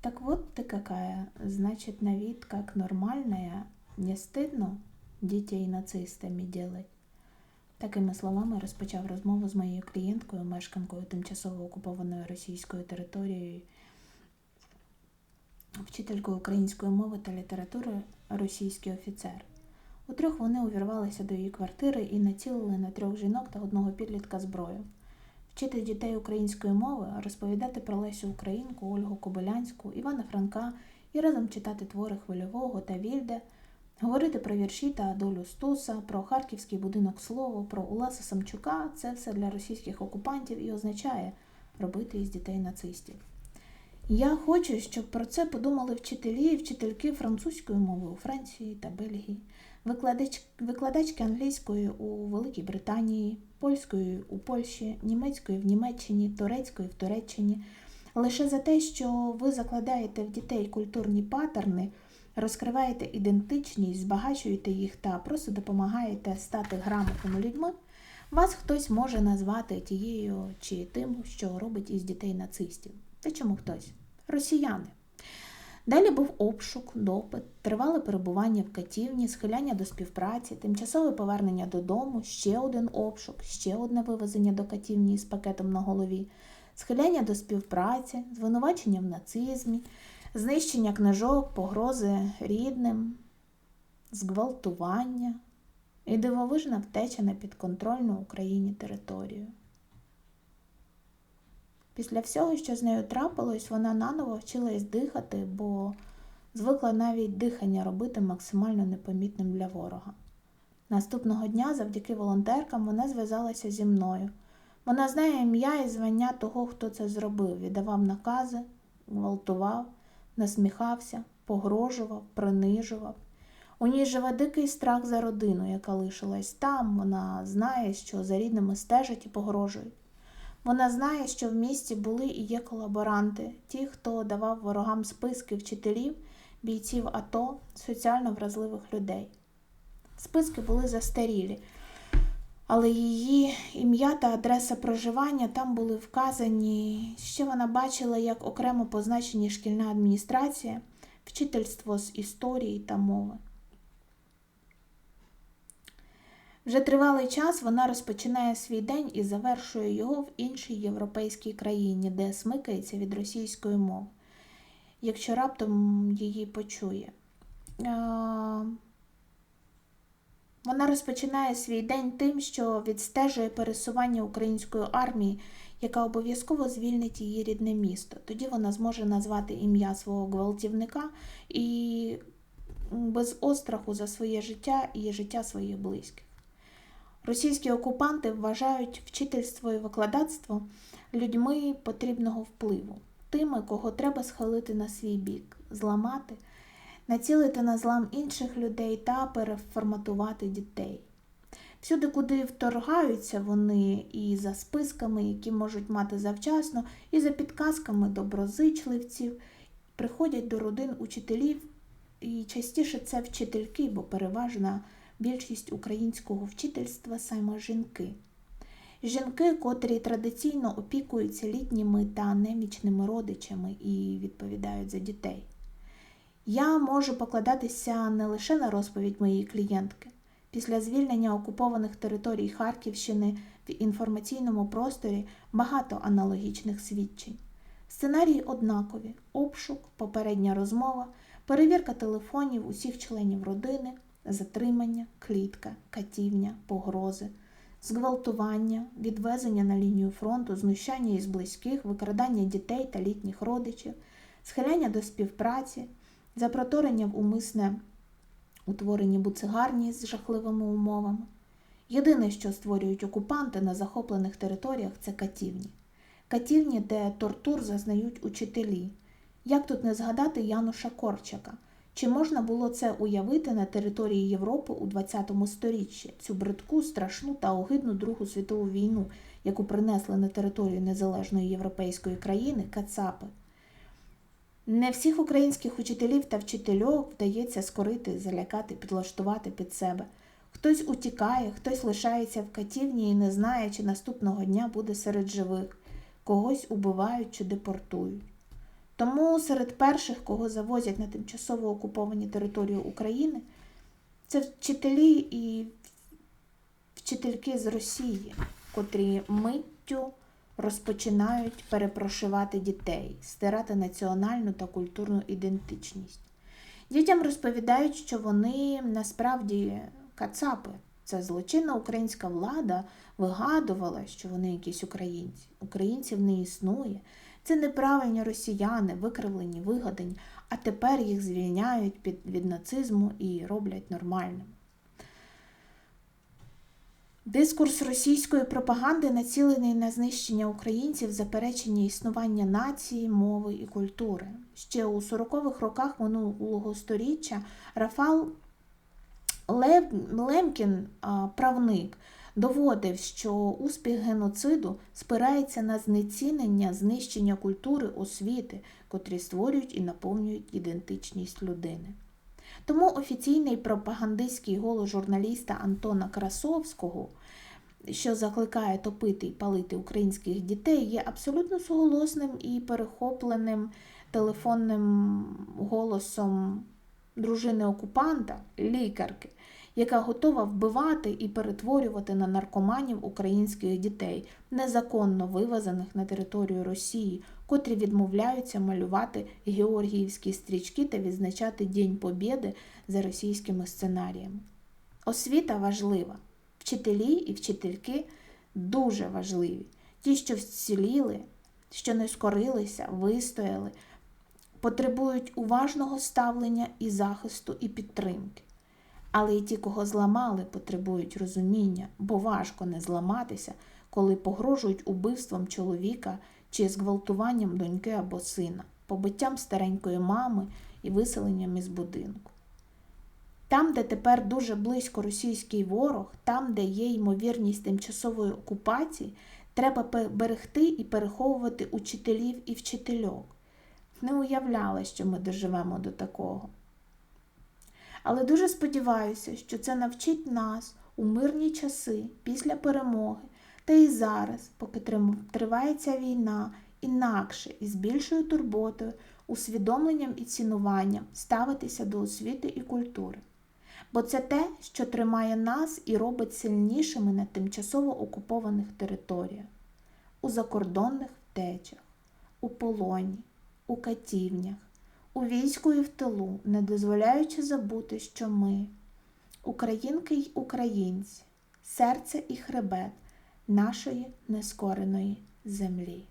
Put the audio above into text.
Так вот ты какая. Значит, на вид как нормальная. Не стидно дітей нацистами делать? Такими словами розпочав розмову з моєю клієнткою, мешканкою тимчасово окупованої російською територією, вчителькою української мови та літератури російський офіцер. Утрьох вони увірвалися до її квартири і націлили на трьох жінок та одного підлітка зброю. Вчити дітей української мови, розповідати про Лесю Українку, Ольгу Кобилянську, Івана Франка і разом читати твори Хвильового та Вільде, говорити про вірші та долю Стуса, про харківський будинок слово, про Уласа Самчука це все для російських окупантів і означає робити із дітей нацистів. Я хочу, щоб про це подумали вчителі і вчительки французької мови у Франції та Бельгії, викладач, викладачки англійської у Великій Британії, польської у Польщі, німецької в Німеччині, турецької в Туреччині. Лише за те, що ви закладаєте в дітей культурні патерни, розкриваєте ідентичність, збагачуєте їх та просто допомагаєте стати грамотними людьми, вас хтось може назвати тією чи тим, що робить із дітей нацистів. Та чому хтось? Росіяни. Далі був обшук, допит, тривале перебування в катівні, схиляння до співпраці, тимчасове повернення додому, ще один обшук, ще одне вивезення до катівні з пакетом на голові, схиляння до співпраці, звинувачення в нацизмі, знищення книжок, погрози рідним, зґвалтування і дивовижна втеча на підконтрольну Україні територію. Після всього, що з нею трапилось, вона наново вчилась дихати, бо звикла навіть дихання робити максимально непомітним для ворога. Наступного дня, завдяки волонтеркам, вона зв'язалася зі мною. Вона знає ім'я і звання того, хто це зробив, віддавав накази, гвалтував, насміхався, погрожував, принижував. У ній живе дикий страх за родину, яка лишилась там. Вона знає, що за рідними стежать і погрожують. Вона знає, що в місті були і є колаборанти, ті, хто давав ворогам списки вчителів, бійців АТО, соціально вразливих людей. Списки були застарілі, але її ім'я та адреса проживання там були вказані. Ще вона бачила, як окремо позначені шкільна адміністрація, вчительство з історії та мови. Вже тривалий час вона розпочинає свій день і завершує його в іншій європейській країні, де смикається від російської мови, якщо раптом її почує. Вона розпочинає свій день тим, що відстежує пересування української армії, яка обов'язково звільнить її рідне місто. Тоді вона зможе назвати ім'я свого гвалтівника і без остраху за своє життя і життя своїх близьких. Російські окупанти вважають вчительство і викладацтво людьми потрібного впливу, тими, кого треба схилити на свій бік, зламати, націлити на злам інших людей та переформатувати дітей. Всюди, куди вторгаються вони і за списками, які можуть мати завчасно, і за підказками доброзичливців, приходять до родин учителів, і частіше це вчительки, бо переважна більшість українського вчительства саме жінки. Жінки, котрі традиційно опікуються літніми та немічними родичами і відповідають за дітей. Я можу покладатися не лише на розповідь моєї клієнтки. Після звільнення окупованих територій Харківщини в інформаційному просторі багато аналогічних свідчень. Сценарії однакові: обшук, попередня розмова, перевірка телефонів усіх членів родини, затримання, клітка, катівня, погрози, зґвалтування, відвезення на лінію фронту, знущання із близьких, викрадання дітей та літніх родичів, схиляння до співпраці, запроторення в умисне утворені буцегарні з жахливими умовами. Єдине, що створюють окупанти на захоплених територіях, це катівні. Катівні, де тортур зазнають учителі. Як тут не згадати Януша Корчака? Чи можна було це уявити на території Європи у ХХ сторіччі, цю бридку, страшну та огидну Другу світову війну, яку принесли на територію незалежної європейської країни Кацапи? Не всіх українських учителів та вчительок вдається скорити, залякати, підлаштувати під себе. Хтось утікає, хтось лишається в катівні і не знає, чи наступного дня буде серед живих, когось убивають чи депортують. Тому серед перших, кого завозять на тимчасово окуповані території України, це вчителі і вчительки з Росії, котрі миттю розпочинають перепрошивати дітей, стирати національну та культурну ідентичність. Дітям розповідають, що вони насправді кацапи. Це злочинна українська влада вигадувала, що вони якісь українці. Українців не існує. Це неправильні росіяни, викривлені, вигадані, а тепер їх звільняють під, від нацизму і роблять нормальним. Дискурс російської пропаганди націлений на знищення українців, заперечення існування нації, мови і культури. Ще у 40-х роках минулого століття Рафал Лемкін, правник, доводив, що успіх геноциду спирається на знецінення, знищення культури, освіти, котрі створюють і наповнюють ідентичність людини. Тому офіційний пропагандистський голос журналіста Антона Красовського, що закликає топити і палити українських дітей, є абсолютно суголосним і перехопленим телефонним голосом дружини окупанта, лікарки, яка готова вбивати і перетворювати на наркоманів українських дітей, незаконно вивезених на територію Росії, котрі відмовляються малювати георгіївські стрічки та відзначати День Побєди за російськими сценаріями. Освіта важлива. Вчителі і вчительки дуже важливі. Ті, що вціліли, що не скорилися, вистояли, потребують уважного ставлення і захисту, і підтримки. Але й ті, кого зламали, потребують розуміння, бо важко не зламатися, коли погрожують убивством чоловіка чи зґвалтуванням доньки або сина, побиттям старенької мами і виселенням із будинку. Там, де тепер дуже близько російський ворог, там, де є ймовірність тимчасової окупації, треба берегти і переховувати учителів і вчительок. Не уявляла, що ми доживемо до такого. Але дуже сподіваюся, що це навчить нас у мирні часи після перемоги та і зараз, поки трим- триває ця війна, інакше і з більшою турботою, усвідомленням і цінуванням ставитися до освіти і культури. Бо це те, що тримає нас і робить сильнішими на тимчасово окупованих територіях, у закордонних втечах, у полоні, у катівнях, у війську і в тилу, не дозволяючи забути, що ми, українки й українці, серце і хребет нашої нескореної землі.